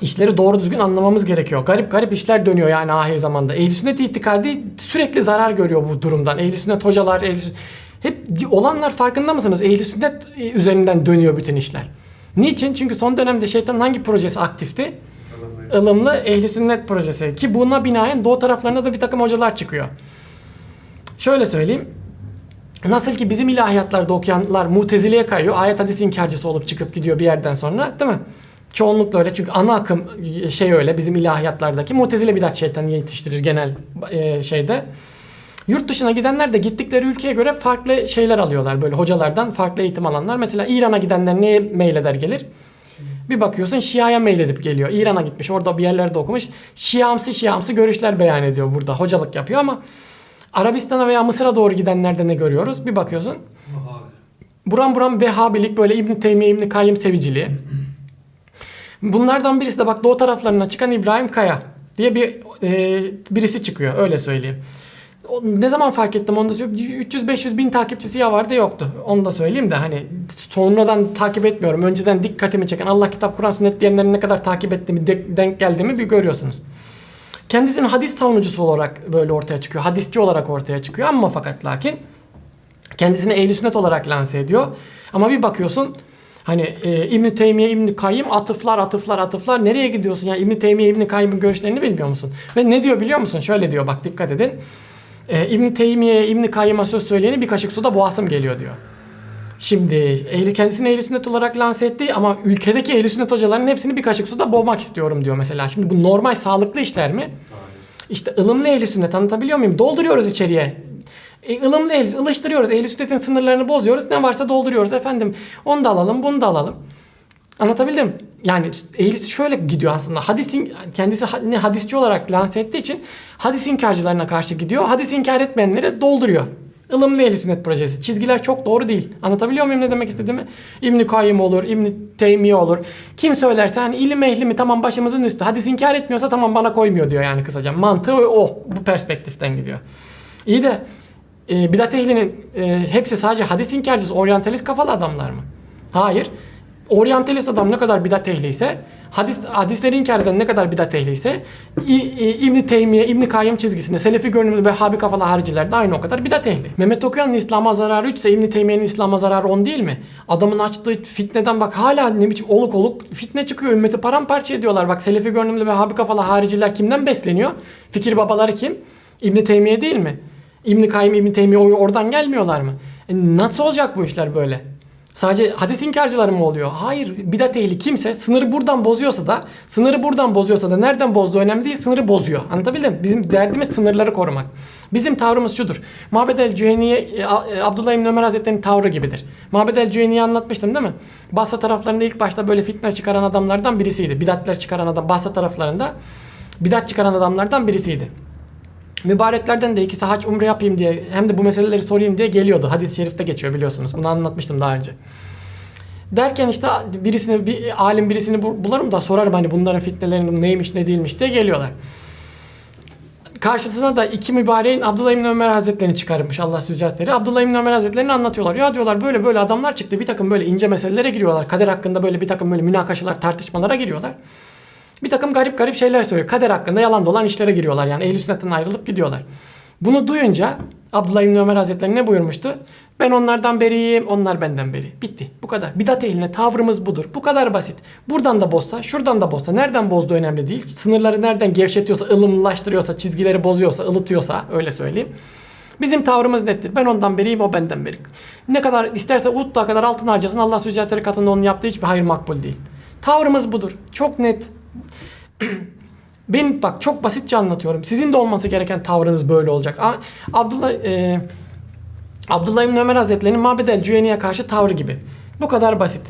işleri doğru düzgün anlamamız gerekiyor. Garip garip işler dönüyor yani ahir zamanda. Ehl-i sünnet itikadi sürekli zarar görüyor bu durumdan. Ehl-i sünnet hocalar, ehl sünnet... Hep olanlar farkında mısınız? Ehl-i sünnet e, üzerinden dönüyor bütün işler. Niçin? Çünkü son dönemde şeytanın hangi projesi aktifti? ılımlı ehli sünnet projesi ki buna binaen doğu taraflarında da bir takım hocalar çıkıyor. Şöyle söyleyeyim. Nasıl ki bizim ilahiyatlarda okuyanlar mutezileye kayıyor. Ayet hadis inkarcısı olup çıkıp gidiyor bir yerden sonra değil mi? Çoğunlukla öyle çünkü ana akım şey öyle bizim ilahiyatlardaki mutezile bidat şeytanı yetiştirir genel e, şeyde. Yurt dışına gidenler de gittikleri ülkeye göre farklı şeyler alıyorlar böyle hocalardan farklı eğitim alanlar. Mesela İran'a gidenler neye meyleder gelir? Bir bakıyorsun Şia'ya meyledip geliyor. İran'a gitmiş orada bir yerlerde okumuş. Şiamsı Şiamsı görüşler beyan ediyor burada. Hocalık yapıyor ama Arabistan'a veya Mısır'a doğru gidenlerde ne görüyoruz? Bir bakıyorsun. Buram buram Vehhabilik böyle İbn Teymiye İbn Kayyım seviciliği. Bunlardan birisi de bak doğu taraflarına çıkan İbrahim Kaya diye bir e, birisi çıkıyor öyle söyleyeyim. O, ne zaman fark ettim onu da söyleyeyim. 300-500 bin takipçisi ya vardı yoktu. Onu da söyleyeyim de hani sonradan takip etmiyorum. Önceden dikkatimi çeken Allah kitap Kur'an sünnet diyenlerin ne kadar takip ettiğimi de- denk geldiğimi bir görüyorsunuz. Kendisini hadis savunucusu olarak böyle ortaya çıkıyor. Hadisçi olarak ortaya çıkıyor ama fakat lakin kendisini ehli sünnet olarak lanse ediyor. Ama bir bakıyorsun hani e, İbn Teymiye İbn Kayyim atıflar atıflar atıflar nereye gidiyorsun ya İbn Teymiye İbn Kayyim'in görüşlerini bilmiyor musun? Ve ne diyor biliyor musun? Şöyle diyor bak dikkat edin. E, İbn Teymiye İbn Kayyim'a söz söyleyeni bir kaşık suda boğasım geliyor diyor. Şimdi ehli kendisini ehli sünnet olarak lanse etti ama ılımdaki ehli sünnet hocaların hepsini bir kaşık suda boğmak istiyorum diyor mesela. Şimdi bu normal sağlıklı işler mi? İşte ılımlı ehli sünnet anlatabiliyor muyum? Dolduruyoruz içeriye. E, ılımlı ehli, ılıştırıyoruz. Ehli sünnetin sınırlarını bozuyoruz. Ne varsa dolduruyoruz efendim. Onu da alalım, bunu da alalım. Anlatabildim? Yani ehli şöyle gidiyor aslında. Hadisin kendisi ne hadisçi olarak lanse ettiği için hadis inkarcılarına karşı gidiyor. Hadis inkar etmeyenleri dolduruyor. Ilımlı ehli sünnet projesi. Çizgiler çok doğru değil. Anlatabiliyor muyum ne demek istediğimi? İbn Kayyim olur, İbn Teymiye olur. Kim söylerse hani ilim ehli mi tamam başımızın üstü. Hadis inkar etmiyorsa tamam bana koymuyor diyor yani kısaca. Mantığı o. Bu perspektiften gidiyor. İyi de e, bidat ehlinin e, hepsi sadece hadis inkarcısı, oryantalist kafalı adamlar mı? Hayır. Oryantalist adam ne kadar bidat ehliyse, hadis, hadisleri inkar eden ne kadar bidat ehliyse, İ- İ- İbn Teymiye, İbn Kayyım çizgisinde Selefi görünümlü Vehhabi kafalı hariciler de aynı o kadar bidat ehli. Mehmet Okuyan'ın İslam'a zararı 3 ise İbn Teymiye'nin İslam'a zararı 10 değil mi? Adamın açtığı fitneden bak hala ne biçim oluk oluk fitne çıkıyor. Ümmeti paramparça ediyorlar. Bak Selefi görünümlü Vehhabi kafalı hariciler kimden besleniyor? Fikir babaları kim? İbn Teymiye değil mi? İbn Kayyım, İbn Teymiye oradan gelmiyorlar mı? E nasıl olacak bu işler böyle? Sadece hadis inkarcıları mı oluyor? Hayır. Bidat ehli kimse sınırı buradan bozuyorsa da sınırı buradan bozuyorsa da nereden bozduğu önemli değil. Sınırı bozuyor. Anlatabildim mi? Bizim derdimiz sınırları korumak. Bizim tavrımız şudur. Mabed el Cüheniye e, e, Abdullah İbni Ömer Hazretleri'nin tavrı gibidir. Mabed el Cüheniye anlatmıştım değil mi? Basra taraflarında ilk başta böyle fitne çıkaran adamlardan birisiydi. Bidatler çıkaran adam Basra taraflarında bidat çıkaran adamlardan birisiydi. Mübareklerden de ikisi haç umre yapayım diye hem de bu meseleleri sorayım diye geliyordu. Hadis-i şerifte geçiyor biliyorsunuz. Bunu anlatmıştım daha önce. Derken işte birisini bir alim birisini bul- bularım da sorarım hani bunların fitnelerinin neymiş ne değilmiş diye geliyorlar. Karşısına da iki mübareğin Abdullah İbni Ömer Hazretlerini çıkarmış Allah Süzcatleri. Abdullah İbni Ömer Hazretlerini anlatıyorlar. Ya diyorlar böyle böyle adamlar çıktı. Bir takım böyle ince meselelere giriyorlar. Kader hakkında böyle bir takım böyle münakaşalar, tartışmalara giriyorlar. Bir takım garip garip şeyler söylüyor. Kader hakkında yalan dolan işlere giriyorlar. Yani ehl sünnetten ayrılıp gidiyorlar. Bunu duyunca Abdullah İbni Ömer Hazretleri ne buyurmuştu? Ben onlardan beriyim, onlar benden beri. Bitti. Bu kadar. Bidat ehline tavrımız budur. Bu kadar basit. Buradan da bozsa, şuradan da bozsa, nereden bozduğu önemli değil. Sınırları nereden gevşetiyorsa, ılımlaştırıyorsa, çizgileri bozuyorsa, ılıtıyorsa öyle söyleyeyim. Bizim tavrımız nettir. Ben ondan beriyim, o benden beri. Ne kadar isterse Uhud'da kadar altın harcasın Allah Sücatleri katında onun yaptığı hiçbir hayır makbul değil. Tavrımız budur. Çok net. Ben bak çok basitçe anlatıyorum. Sizin de olması gereken tavrınız böyle olacak. Abdullah e, Abdullah İbni Ömer Hazretleri'nin Mabed el Cüyeni'ye karşı tavrı gibi. Bu kadar basit.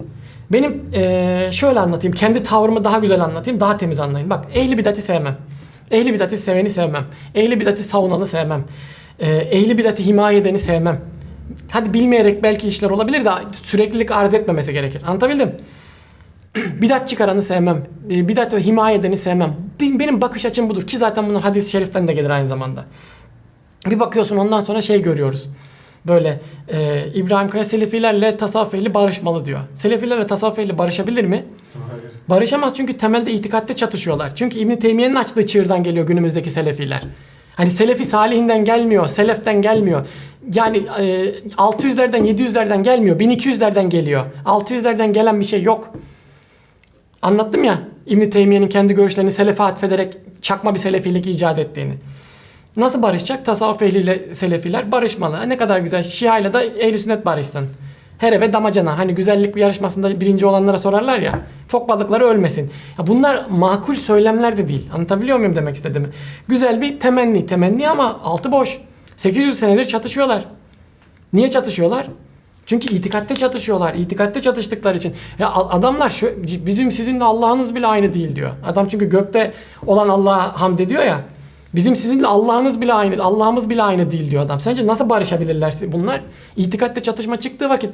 Benim e, şöyle anlatayım. Kendi tavrımı daha güzel anlatayım. Daha temiz anlayın. Bak ehli bidati sevmem. Ehli bidati seveni sevmem. Ehli bidati savunanı sevmem. E, ehli bidati himaye edeni sevmem. Hadi bilmeyerek belki işler olabilir de süreklilik arz etmemesi gerekir. Anlatabildim? bidat çıkaranı sevmem. E, Bidat ve himaye edeni sevmem. Benim, benim bakış açım budur ki zaten bunlar hadis-i şeriften de gelir aynı zamanda. Bir bakıyorsun ondan sonra şey görüyoruz. Böyle e, İbrahim Kaya Selefilerle tasavvuf ehli barışmalı diyor. Selefilerle tasavvuf ehli barışabilir mi? Hayır. Barışamaz çünkü temelde itikatte çatışıyorlar. Çünkü İbn Teymiye'nin açtığı çığırdan geliyor günümüzdeki selefiler. Hani selefi salihinden gelmiyor, seleften gelmiyor. Yani e, 600'lerden 700'lerden gelmiyor, 1200'lerden geliyor. 600'lerden gelen bir şey yok. Anlattım ya İbn Teymiye'nin kendi görüşlerini selefe atfederek çakma bir selefilik icat ettiğini. Nasıl barışacak? Tasavvuf ehliyle selefiler barışmalı. Ne kadar güzel. Şia ile de ehl sünnet barışsın. Her eve damacana. Hani güzellik yarışmasında birinci olanlara sorarlar ya. Fok balıkları ölmesin. Ya bunlar makul söylemler de değil. Anlatabiliyor muyum demek istediğimi? Güzel bir temenni. Temenni ama altı boş. 800 senedir çatışıyorlar. Niye çatışıyorlar? Çünkü itikatte çatışıyorlar. İtikatte çatıştıkları için. Ya adamlar şu, bizim sizinle Allah'ınız bile aynı değil diyor. Adam çünkü gökte olan Allah'a hamd ediyor ya. Bizim sizinle Allah'ınız bile aynı, Allah'ımız bile aynı değil diyor adam. Sence nasıl barışabilirler bunlar? İtikatte çatışma çıktığı vakit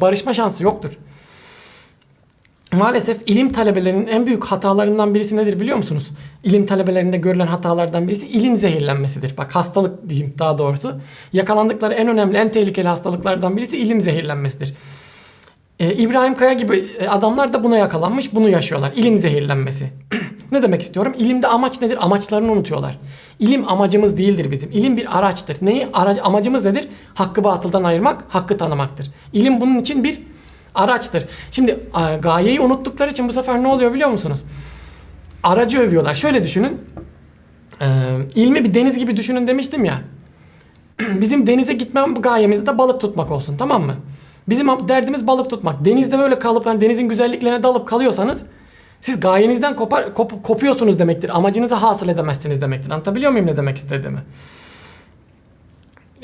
barışma şansı yoktur. Maalesef ilim talebelerinin en büyük hatalarından birisi nedir biliyor musunuz? İlim talebelerinde görülen hatalardan birisi ilim zehirlenmesidir. Bak hastalık diyeyim daha doğrusu. Yakalandıkları en önemli, en tehlikeli hastalıklardan birisi ilim zehirlenmesidir. Ee, İbrahim Kaya gibi e, adamlar da buna yakalanmış, bunu yaşıyorlar. İlim zehirlenmesi. ne demek istiyorum? İlimde amaç nedir? Amaçlarını unutuyorlar. İlim amacımız değildir bizim. İlim bir araçtır. Neyi? Araç, amacımız nedir? Hakkı batıldan ayırmak, hakkı tanımaktır. İlim bunun için bir araçtır. Şimdi gayeyi unuttukları için bu sefer ne oluyor biliyor musunuz? Aracı övüyorlar. Şöyle düşünün. Ee, ilmi bir deniz gibi düşünün demiştim ya. Bizim denize gitmem gayemiz de balık tutmak olsun tamam mı? Bizim derdimiz balık tutmak. Denizde böyle kalıp hani denizin güzelliklerine dalıp kalıyorsanız siz gayenizden kopar, kop- kopuyorsunuz demektir. Amacınızı hasıl edemezsiniz demektir. Anlatabiliyor muyum ne demek istediğimi?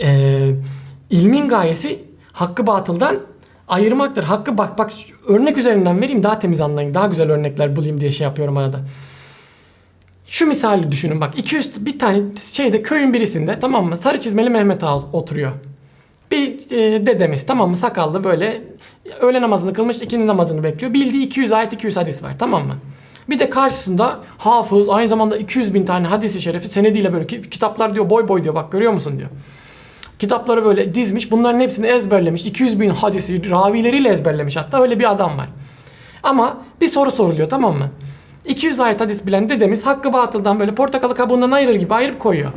Ee, ilmin gayesi hakkı batıldan ayırmaktır. Hakkı bak bak örnek üzerinden vereyim daha temiz anlayın. Daha güzel örnekler bulayım diye şey yapıyorum arada. Şu misali düşünün bak 200 bir tane şeyde köyün birisinde tamam mı sarı çizmeli Mehmet Ağa oturuyor. Bir e, dedemiz tamam mı sakallı böyle öğle namazını kılmış ikindi namazını bekliyor. Bildiği 200 ayet 200 hadis var tamam mı? Bir de karşısında hafız aynı zamanda 200 bin tane hadisi şerifi senediyle böyle ki- kitaplar diyor boy boy diyor bak görüyor musun diyor. Kitapları böyle dizmiş bunların hepsini ezberlemiş 200 bin hadisi ravileriyle ezberlemiş hatta öyle bir adam var. Ama bir soru soruluyor tamam mı? 200 ayet hadis bilen dedemiz hakkı batıldan böyle portakalı kabuğundan ayırır gibi ayırıp koyuyor.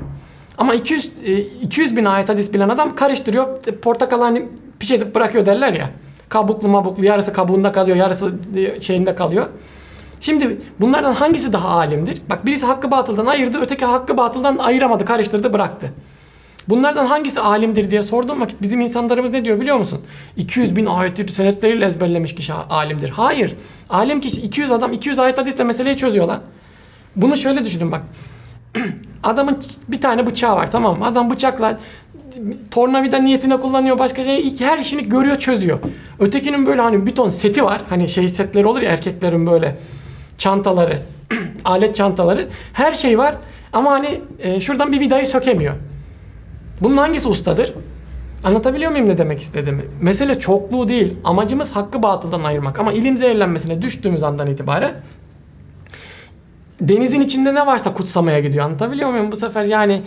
Ama 200 e, 200 bin ayet hadis bilen adam karıştırıyor. e, Portakalı hani pişirip bırakıyor derler ya. Kabuklu mabuklu yarısı kabuğunda kalıyor yarısı e, şeyinde kalıyor. Şimdi bunlardan hangisi daha alimdir? Bak birisi hakkı batıldan ayırdı öteki hakkı batıldan ayıramadı karıştırdı bıraktı. Bunlardan hangisi alimdir diye sorduğum vakit bizim insanlarımız ne diyor biliyor musun? 200 bin ayet senetleriyle ezberlemiş kişi alimdir. Hayır. Alim kişi 200 adam 200 ayet hadisle meseleyi çözüyor lan. Bunu şöyle düşünün bak. Adamın bir tane bıçağı var tamam mı? Adam bıçakla tornavida niyetine kullanıyor başka şey ilk her işini görüyor çözüyor. Ötekinin böyle hani bir ton seti var. Hani şey setleri olur ya erkeklerin böyle çantaları, alet çantaları. Her şey var ama hani e, şuradan bir vidayı sökemiyor. Bunun hangisi ustadır? Anlatabiliyor muyum ne demek istediğimi? Mesele çokluğu değil. Amacımız hakkı batıldan ayırmak. Ama ilim zehirlenmesine düştüğümüz andan itibaren denizin içinde ne varsa kutsamaya gidiyor. Anlatabiliyor muyum? Bu sefer yani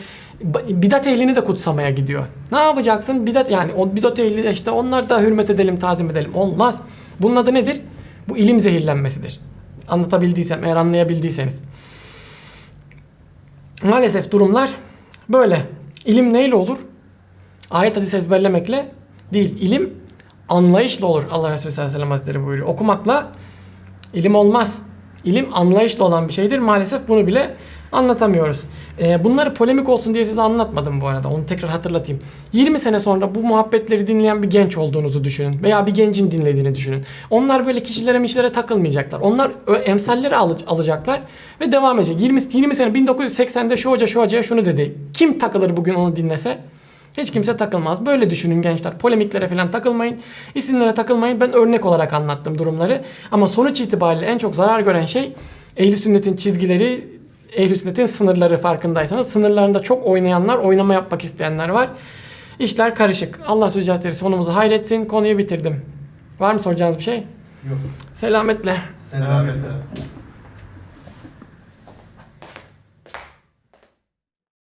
bidat ehlini de kutsamaya gidiyor. Ne yapacaksın? Bidat yani o bidat ehli işte onlar da hürmet edelim, tazim edelim. Olmaz. Bunun adı nedir? Bu ilim zehirlenmesidir. Anlatabildiysem, eğer anlayabildiyseniz. Maalesef durumlar böyle. İlim neyle olur? Ayet hadis ezberlemekle değil. İlim anlayışla olur. Allah Resulü sallallahu aleyhi ve sellem hazretleri buyuruyor. Okumakla ilim olmaz. İlim anlayışla olan bir şeydir. Maalesef bunu bile anlatamıyoruz. Ee, bunları polemik olsun diye size anlatmadım bu arada. Onu tekrar hatırlatayım. 20 sene sonra bu muhabbetleri dinleyen bir genç olduğunuzu düşünün. Veya bir gencin dinlediğini düşünün. Onlar böyle kişilere mişlere takılmayacaklar. Onlar emsalleri al- alacaklar ve devam edecek. 20, 20 sene 1980'de şu hoca şu hocaya şunu dedi. Kim takılır bugün onu dinlese? Hiç kimse takılmaz. Böyle düşünün gençler. Polemiklere falan takılmayın. İsimlere takılmayın. Ben örnek olarak anlattım durumları. Ama sonuç itibariyle en çok zarar gören şey ehli sünnetin çizgileri, ehli sünnetin sınırları farkındaysanız. Sınırlarında çok oynayanlar, oynama yapmak isteyenler var. İşler karışık. Allah Sücatleri sonumuzu hayretsin. Konuyu bitirdim. Var mı soracağınız bir şey? Yok. Selametle. Selametle.